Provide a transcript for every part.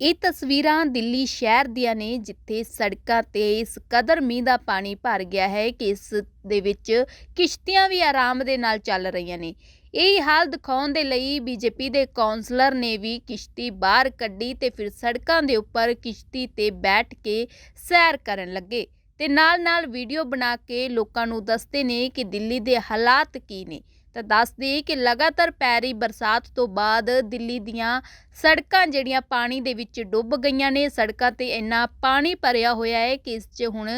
ਇਹ ਤਸਵੀਰਾਂ ਦਿੱਲੀ ਸ਼ਹਿਰ ਦੀਆਂ ਨੇ, ਜਿੱਥੇ ਸੜਕਾਂ ਤੇ ਇਸ ਕਦਰ ਮੀਂਹ ਦਾ ਪਾਣੀ ਭਰ ਗਿਆ ਹੈ ਕਿ ਇਸ ਦੇ ਵਿੱਚ ਕਿਸ਼ਤੀਆਂ ਵੀ ਆਰਾਮ ਦੇ ਨਾਲ ਚੱਲ ਰਹੀਆਂ ਨੇ। ਇਹ ਹਾਲ ਦਿਖਾਉਣ ਦੇ ਲਈ ਬੀਜੇਪੀ ਦੇ ਕਾਉਂਸਲਰ ਨੇ ਵੀ ਕਿਸ਼ਤੀ ਬਾਹਰ ਕੱਢੀ ਤੇ ਫਿਰ ਸੜਕਾਂ ਦੇ ਉੱਪਰ ਕਿਸ਼ਤੀ ਤੇ ਬੈਠ ਕੇ ਸੈਰ ਕਰਨ ਲੱਗੇ ਤੇ ਨਾਲ-ਨਾਲ ਵੀਡੀਓ ਬਣਾ ਕੇ ਲੋਕਾਂ ਨੂੰ ਦੱਸਦੇ ਨੇ ਕਿ ਦਿੱਲੀ ਦੇ ਹਾਲਾਤ ਕੀ ਨੇ। ਤਾਂ ਦੱਸ ਦਈਏ ਕਿ ਲਗਾਤਾਰ ਪੈ ਰਹੀ ਬਰਸਾਤ ਤੋਂ ਬਾਅਦ ਦਿੱਲੀ ਦੀਆਂ ਸੜਕਾਂ ਜਿਹੜੀਆਂ ਪਾਣੀ ਦੇ ਵਿੱਚ ਡੁੱਬ ਗਈਆਂ ਨੇ, ਸੜਕਾਂ ਤੇ ਇੰਨਾ ਪਾਣੀ ਭਰਿਆ ਹੋਇਆ ਹੈ ਕਿ ਇਸ 'ਚ ਹੁਣ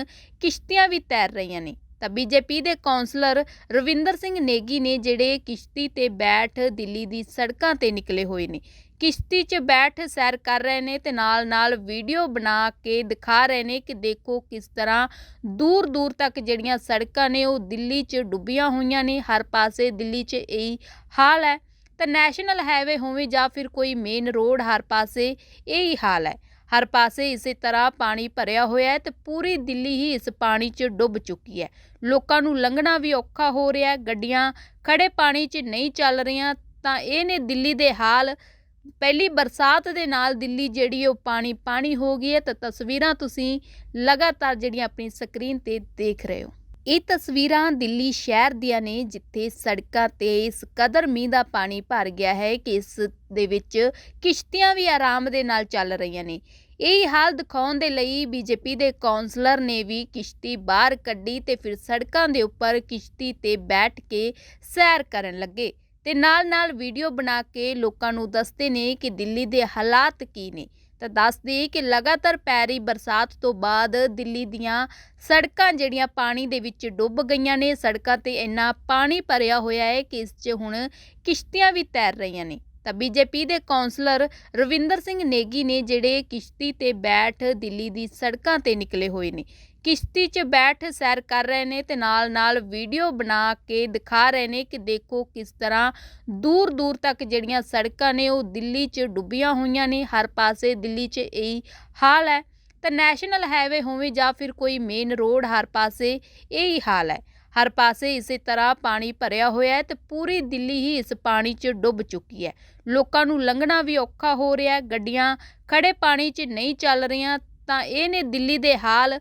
ਕਿਸ਼ਤੀਆਂ ਵੀ ਤੈਰ ਰਹੀਆਂ ਨੇ। ਤਾਂ ਬੀਜੇਪੀ ਦੇ ਕਾਉਂਸਲਰ ਰਵਿੰਦਰ ਸਿੰਘ ਨੇਗੀ ਨੇ ਜਿਹੜੇ ਕਿਸ਼ਤੀ ਤੇ ਬੈਠ ਦਿੱਲੀ ਦੀ ਸੜਕਾਂ ਤੇ ਨਿਕਲੇ ਹੋਏ ਨੇ। ਕਿਸ਼ਤੀ 'ਚ ਬੈਠ ਸੈਰ ਕਰ ਰਹੇ ਨੇ ਤੇ ਨਾਲ-ਨਾਲ ਵੀਡੀਓ ਬਣਾ ਕੇ ਦਿਖਾ ਰਹੇ ਨੇ ਕਿ ਦੇਖੋ ਕਿਸ ਤਰ੍ਹਾਂ ਦੂਰ-ਦੂਰ ਤੱਕ ਜਿਹੜੀਆਂ ਸੜਕਾਂ ਨੇ ਉਹ ਦਿੱਲੀ 'ਚ ਡੁੱਬੀਆਂ ਹੋਈਆਂ ਨੇ। ਹਰ ਪਾਸੇ ਦਿੱਲੀ 'ਚ ਇਹੀ ਹਾਲ ਹੈ। ਤਾਂ ਨੈਸ਼ਨਲ ਹਾਈਵੇ ਹੋਵੇ ਜਾਂ ਫਿਰ ਕੋਈ ਮੇਨ ਰੋਡ ਹਰ ਪਾਸੇ ਇਹੀ ਹਾਲ ਹੈ। ਹਰ ਪਾਸੇ ਇਸੇ ਤਰ੍ਹਾਂ ਪਾਣੀ ਭਰਿਆ ਹੋਇਆ ਹੈ ਤੇ ਪੂਰੀ ਦਿੱਲੀ ਹੀ ਇਸ ਪਾਣੀ 'ਚ ਡੁੱਬ ਚੁੱਕੀ ਹੈ। ਲੋਕਾਂ ਨੂੰ ਲੰਘਣਾ ਵੀ ਔਖਾ ਹੋ ਰਿਹਾ ਹੈ, ਗੱਡੀਆਂ ਖੜੇ ਪਾਣੀ 'ਚ ਨਹੀਂ ਚੱਲ ਰਹੀਆਂ ਤਾਂ ਇਹ ਨੇ ਦਿੱਲੀ ਦੇ ਹਾਲ। ਪਹਿਲੀ ਬਰਸਾਤ ਦੇ ਨਾਲ ਦਿੱਲੀ ਜਿਹੜੀ ਉਹ ਪਾਣੀ ਪਾਣੀ ਹੋ ਗਈ ਹੈ ਤਾਂ ਤਸਵੀਰਾਂ ਤੁਸੀਂ ਲਗਾਤਾਰ ਜਿਹੜੀਆਂ ਆਪਣੀ ਸਕਰੀਨ ਤੇ ਦੇਖ ਰਹੇ ਹੋ। ਇਹ ਤਸਵੀਰਾਂ ਦਿੱਲੀ ਸ਼ਹਿਰ ਦੀਆਂ ਨੇ, ਜਿੱਥੇ ਸੜਕਾਂ ਤੇ ਇਸ ਕਦਰ ਮੀਂਹ ਦਾ ਪਾਣੀ ਭਰ ਗਿਆ ਹੈ ਕਿ ਇਸ ਦੇ ਵਿੱਚ ਕਿਸ਼ਤੀਆਂ ਵੀ ਆਰਾਮ ਦੇ ਨਾਲ ਚੱਲ ਰਹੀਆਂ ਨੇ। ਇਹ ਹਾਲ ਦਿਖਾਉਣ ਦੇ ਲਈ ਬੀਜੇਪੀ ਦੇ ਕਾਉਂਸਲਰ ਨੇ ਵੀ ਕਿਸ਼ਤੀ ਬਾਹਰ ਕੱਢੀ ਤੇ ਫਿਰ ਸੜਕਾਂ ਦੇ ਉੱਪਰ ਕਿਸ਼ਤੀ ਤੇ ਬੈਠ ਕੇ ਸੈਰ ਕਰਨ ਲੱਗੇ ਤੇ ਨਾਲ-ਨਾਲ ਵੀਡੀਓ ਬਣਾ ਕੇ ਲੋਕਾਂ ਨੂੰ ਦੱਸਦੇ ਨੇ ਕਿ ਦਿੱਲੀ ਦੇ ਹਾਲਾਤ ਕੀ ਨੇ। ਤਾਂ ਦੱਸ ਦਈਏ ਕਿ ਲਗਾਤਾਰ ਪੈ ਰਹੀ ਬਰਸਾਤ ਤੋਂ ਬਾਅਦ ਦਿੱਲੀ ਦੀਆਂ ਸੜਕਾਂ ਜਿਹੜੀਆਂ ਪਾਣੀ ਦੇ ਵਿੱਚ ਡੁੱਬ ਗਈਆਂ ਨੇ, ਸੜਕਾਂ ਤੇ ਇੰਨਾ ਪਾਣੀ ਭਰਿਆ ਹੋਇਆ ਹੈ ਕਿ ਇਸ 'ਚ ਹੁਣ ਕਿਸ਼ਤੀਆਂ ਵੀ ਤੈਰ ਰਹੀਆਂ ਨੇ। ਤਾਂ ਬੀਜੇਪੀ ਦੇ ਕਾਉਂਸਲਰ ਰਵਿੰਦਰ ਸਿੰਘ ਨੇਗੀ ਨੇ ਜਿਹੜੇ ਕਿਸ਼ਤੀ ਤੇ ਬੈਠ ਦਿੱਲੀ ਦੀ ਸੜਕਾਂ ਤੇ ਨਿਕਲੇ ਹੋਏ ਨੇ। ਕਿਸ਼ਤੀ 'ਚ ਬੈਠ ਸੈਰ ਕਰ ਰਹੇ ਨੇ ਤੇ ਨਾਲ-ਨਾਲ ਵੀਡੀਓ ਬਣਾ ਕੇ ਦਿਖਾ ਰਹੇ ਨੇ ਕਿ ਦੇਖੋ ਕਿਸ ਤਰ੍ਹਾਂ ਦੂਰ-ਦੂਰ ਤੱਕ ਜਿਹੜੀਆਂ ਸੜਕਾਂ ਨੇ ਉਹ ਦਿੱਲੀ 'ਚ ਡੁੱਬੀਆਂ ਹੋਈਆਂ ਨੇ। ਹਰ ਪਾਸੇ ਦਿੱਲੀ 'ਚ ਇਹੀ ਹਾਲ ਹੈ। ਤਾਂ ਨੈਸ਼ਨਲ ਹਾਈਵੇ ਹੋਵੇ ਜਾਂ ਫਿਰ ਕੋਈ ਮੇਨ ਰੋਡ ਹਰ ਪਾਸੇ ਇਹੀ ਹਾਲ ਹੈ। ਹਰ ਪਾਸੇ ਇਸੇ ਤਰ੍ਹਾਂ ਪਾਣੀ ਭਰਿਆ ਹੋਇਆ ਹੈ ਤੇ ਪੂਰੀ ਦਿੱਲੀ ਹੀ ਇਸ ਪਾਣੀ 'ਚ ਡੁੱਬ ਚੁੱਕੀ ਹੈ। ਲੋਕਾਂ ਨੂੰ ਲੰਘਣਾ ਵੀ ਔਖਾ ਹੋ ਰਿਹਾ ਗੱਡੀਆਂ ਖੜ੍ਹੇ ਪਾਣੀ 'ਚ ਨਹੀਂ ਚੱਲ ਰਹੀਆਂ ਤਾਂ ਇਹ ਨੇ ਦਿੱਲੀ ਦੇ ਹਾਲ।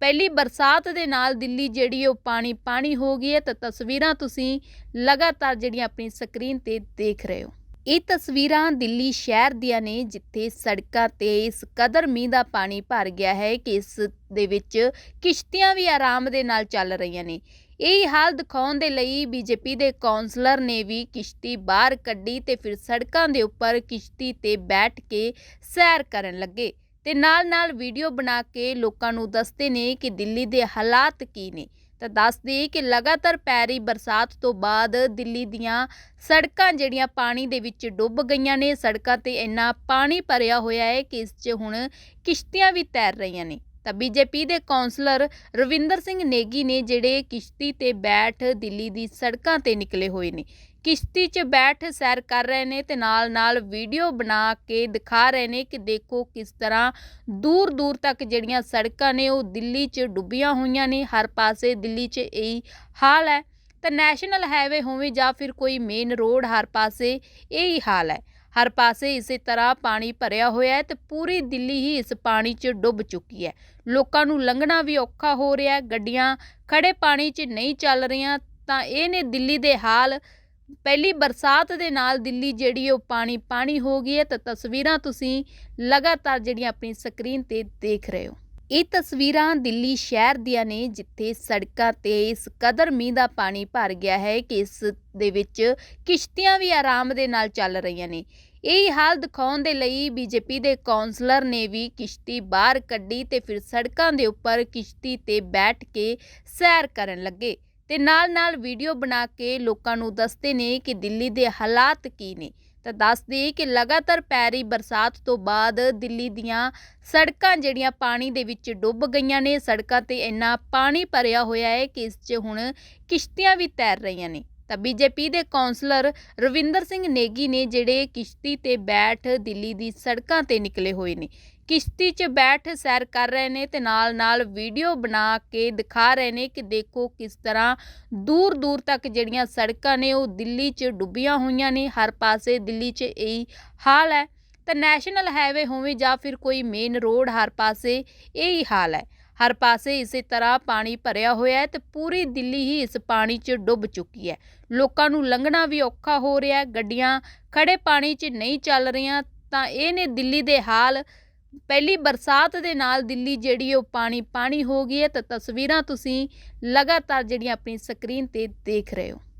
ਪਹਿਲੀ ਬਰਸਾਤ ਦੇ ਨਾਲ ਦਿੱਲੀ ਜਿਹੜੀ ਉਹ ਪਾਣੀ ਪਾਣੀ ਹੋ ਗਈ ਹੈ। ਤਾਂ ਤਸਵੀਰਾਂ ਤੁਸੀਂ ਲਗਾਤਾਰ ਜਿਹੜੀਆਂ ਆਪਣੀ ਸਕਰੀਨ ਤੇ ਦੇਖ ਰਹੇ ਹੋ। ਇਹ ਤਸਵੀਰਾਂ ਦਿੱਲੀ ਸ਼ਹਿਰ ਦੀਆਂ ਨੇ ਜਿੱਥੇ ਸੜਕਾਂ ਤੇ ਇਸ ਕਦਰ ਮੀਂਹ ਦਾ ਪਾਣੀ ਭਰ ਗਿਆ ਹੈ ਕਿ ਇਸ ਦੇ ਵਿੱਚ ਕਿਸ਼ਤੀਆਂ ਵੀ ਆਰਾਮ ਦੇ ਨਾਲ ਚੱਲ ਰਹੀਆਂ ਨੇ। ਇਹ ਹਾਲ ਦਿਖਾਉਣ ਦੇ ਲਈ ਬੀਜੇਪੀ ਦੇ ਕਾਉਂਸਲਰ ਨੇ ਵੀ ਕਿਸ਼ਤੀ ਬਾਹਰ ਕੱਢੀ ਤੇ ਫਿਰ ਸੜਕਾਂ ਦੇ ਉੱਪਰ ਕਿਸ਼ਤੀ ਤੇ ਬੈਠ ਕੇ ਸੈਰ ਕਰਨ ਲੱਗੇ ਤੇ ਨਾਲ-ਨਾਲ ਵੀਡੀਓ ਬਣਾ ਕੇ ਲੋਕਾਂ ਨੂੰ ਦੱਸਦੇ ਨੇ ਕਿ ਦਿੱਲੀ ਦੇ ਹਾਲਾਤ ਕੀ ਨੇ। ਤਾਂ ਦੱਸ ਕਿ ਲਗਾਤਾਰ ਪੈ ਰਹੀ ਬਰਸਾਤ ਤੋਂ ਬਾਅਦ ਦਿੱਲੀ ਦੀਆਂ ਸੜਕਾਂ ਜਿਹੜੀਆਂ ਪਾਣੀ ਦੇ ਵਿੱਚ ਡੁੱਬ ਗਈਆਂ ਨੇ, ਸੜਕਾਂ ਤੇ ਇੰਨਾ ਪਾਣੀ ਭਰਿਆ ਹੋਇਆ ਹੈ ਕਿ ਇਸ 'ਚ ਹੁਣ ਕਿਸ਼ਤੀਆਂ ਵੀ ਤੈਰ ਰਹੀਆਂ ਨੇ। ਤਾਂ ਬੀਜੇਪੀ ਦੇ ਕਾਉਂਸਲਰ ਰਵਿੰਦਰ ਸਿੰਘ ਨੇਗੀ ਨੇ ਜਿਹੜੇ ਕਿਸ਼ਤੀ ਤੇ ਬੈਠ ਦਿੱਲੀ ਦੀ ਸੜਕਾਂ ਤੇ ਨਿਕਲੇ ਹੋਏ ਨੇ। ਕਿਸ਼ਤੀ 'ਚ ਬੈਠ ਸੈਰ ਕਰ ਰਹੇ ਨੇ ਤੇ ਨਾਲ-ਨਾਲ ਵੀਡੀਓ ਬਣਾ ਕੇ ਦਿਖਾ ਰਹੇ ਨੇ ਕਿ ਦੇਖੋ ਕਿਸ ਤਰ੍ਹਾਂ ਦੂਰ-ਦੂਰ ਤੱਕ ਜਿਹੜੀਆਂ ਸੜਕਾਂ ਨੇ ਉਹ ਦਿੱਲੀ 'ਚ ਡੁੱਬੀਆਂ ਹੋਈਆਂ ਨੇ। ਹਰ ਪਾਸੇ ਦਿੱਲੀ 'ਚ ਇਹੀ ਹਾਲ ਹੈ। ਤਾਂ ਨੈਸ਼ਨਲ ਹਾਈਵੇ ਹੋਵੇ ਜਾਂ ਫਿਰ ਕੋਈ ਮੇਨ ਰੋਡ ਹਰ ਪਾਸੇ ਇਹੀ ਹਾਲ ਹੈ। ਹਰ ਪਾਸੇ ਇਸੇ ਤਰ੍ਹਾਂ ਪਾਣੀ ਭਰਿਆ ਹੋਇਆ ਹੈ ਤੇ ਪੂਰੀ ਦਿੱਲੀ ਹੀ ਇਸ ਪਾਣੀ 'ਚ ਡੁੱਬ ਚੁੱਕੀ ਹੈ। ਲੋਕਾਂ ਨੂੰ ਲੰਘਣਾ ਵੀ ਔਖਾ ਹੋ ਰਿਹਾ ਹੈ, ਗੱਡੀਆਂ ਖੜੇ ਪਾਣੀ 'ਚ ਨਹੀਂ ਚੱਲ ਰਹੀਆਂ ਤਾਂ ਇਹ ਨੇ ਦਿੱਲੀ ਦੇ ਹਾਲ। ਪਹਿਲੀ ਬਰਸਾਤ ਦੇ ਨਾਲ ਦਿੱਲੀ ਜਿਹੜੀ ਉਹ ਪਾਣੀ ਪਾਣੀ ਹੋ ਗਈ ਹੈ ਤਾਂ ਤਸਵੀਰਾਂ ਤੁਸੀਂ ਲਗਾਤਾਰ ਜਿਹੜੀਆਂ ਆਪਣੀ ਸਕਰੀਨ ਤੇ ਦੇਖ ਰਹੇ ਹੋ। ਇਹ ਤਸਵੀਰਾਂ ਦਿੱਲੀ ਸ਼ਹਿਰ ਦੀਆਂ ਨੇ, ਜਿੱਥੇ ਸੜਕਾਂ ਤੇ ਇਸ ਕਦਰ ਮੀਂਹ ਦਾ ਪਾਣੀ ਭਰ ਗਿਆ ਹੈ ਕਿ ਇਸ ਦੇ ਵਿੱਚ ਕਿਸ਼ਤੀਆਂ ਵੀ ਆਰਾਮ ਦੇ ਨਾਲ ਚੱਲ ਰਹੀਆਂ ਨੇ। ਇਹ ਹਾਲ ਦਿਖਾਉਣ ਦੇ ਲਈ ਬੀਜੇਪੀ ਦੇ ਕਾਉਂਸਲਰ ਨੇ ਵੀ ਕਿਸ਼ਤੀ ਬਾਹਰ ਕੱਢੀ ਤੇ ਫਿਰ ਸੜਕਾਂ ਦੇ ਉੱਪਰ ਕਿਸ਼ਤੀ ਤੇ ਬੈਠ ਕੇ ਸੈਰ ਕਰਨ ਲੱਗੇ ਤੇ ਨਾਲ-ਨਾਲ ਵੀਡੀਓ ਬਣਾ ਕੇ ਲੋਕਾਂ ਨੂੰ ਦੱਸਦੇ ਨੇ ਕਿ ਦਿੱਲੀ ਦੇ ਹਾਲਾਤ ਕੀ ਨੇ। ਤਾਂ ਦੱਸ ਦਈਏ ਕਿ ਲਗਾਤਾਰ ਪੈ ਰਹੀ ਬਰਸਾਤ ਤੋਂ ਬਾਅਦ ਦਿੱਲੀ ਦੀਆਂ ਸੜਕਾਂ ਜਿਹੜੀਆਂ ਪਾਣੀ ਦੇ ਵਿੱਚ ਡੁੱਬ ਗਈਆਂ ਨੇ, ਸੜਕਾਂ ਤੇ ਇੰਨਾ ਪਾਣੀ ਭਰਿਆ ਹੋਇਆ ਹੈ ਕਿ ਇਸ 'ਚ ਹੁਣ ਕਿਸ਼ਤੀਆਂ ਵੀ ਤੈਰ ਰਹੀਆਂ ਨੇ। ਤਾਂ ਬੀਜੇਪੀ ਦੇ ਕਾਉਂਸਲਰ ਰਵਿੰਦਰ ਸਿੰਘ ਨੇਗੀ ਨੇ ਜਿਹੜੇ ਕਿਸ਼ਤੀ ਤੇ ਬੈਠ ਦਿੱਲੀ ਦੀ ਸੜਕਾਂ ਤੇ ਨਿਕਲੇ ਹੋਏ ਨੇ। ਕਿਸ਼ਤੀ 'ਚ ਬੈਠ ਸੈਰ ਕਰ ਰਹੇ ਨੇ ਤੇ ਨਾਲ-ਨਾਲ ਵੀਡੀਓ ਬਣਾ ਕੇ ਦਿਖਾ ਰਹੇ ਨੇ ਕਿ ਦੇਖੋ ਕਿਸ ਤਰ੍ਹਾਂ ਦੂਰ-ਦੂਰ ਤੱਕ ਜਿਹੜੀਆਂ ਸੜਕਾਂ ਨੇ ਉਹ ਦਿੱਲੀ 'ਚ ਡੁੱਬੀਆਂ ਹੋਈਆਂ ਨੇ, ਹਰ ਪਾਸੇ ਦਿੱਲੀ 'ਚ ਇਹੀ ਹਾਲ ਹੈ। ਤਾਂ ਨੈਸ਼ਨਲ ਹਾਈਵੇ ਹੋਵੇ ਜਾਂ ਫਿਰ ਕੋਈ ਮੇਨ ਰੋਡ ਹਰ ਪਾਸੇ ਇਹੀ ਹਾਲ ਹੈ। ਹਰ ਪਾਸੇ ਇਸੇ ਤਰ੍ਹਾਂ ਪਾਣੀ ਭਰਿਆ ਹੋਇਆ ਹੈ ਤੇ ਪੂਰੀ ਦਿੱਲੀ ਹੀ ਇਸ ਪਾਣੀ 'ਚ ਡੁੱਬ ਚੁੱਕੀ ਹੈ। ਲੋਕਾਂ ਨੂੰ ਲੰਘਣਾ ਵੀ ਔਖਾ ਹੋ ਰਿਹਾ ਹੈ, ਗੱਡੀਆਂ ਖੜੇ ਪਾਣੀ 'ਚ ਨਹੀਂ ਚੱਲ ਰਹੀਆਂ ਤਾਂ ਇਹ ਨੇ ਦਿੱਲੀ ਦੇ ਹਾਲ ਪਹਿਲੀ ਬਰਸਾਤ ਦੇ ਨਾਲ ਦਿੱਲੀ ਜਿਹੜੀ ਉਹ ਪਾਣੀ ਪਾਣੀ ਹੋ ਗਈ ਹੈ ਤਾਂ ਤਸਵੀਰਾਂ ਤੁਸੀਂ ਲਗਾਤਾਰ ਜਿਹੜੀਆਂ ਆਪਣੀ ਸਕਰੀਨ ਤੇ ਦੇਖ ਰਹੇ ਹੋ।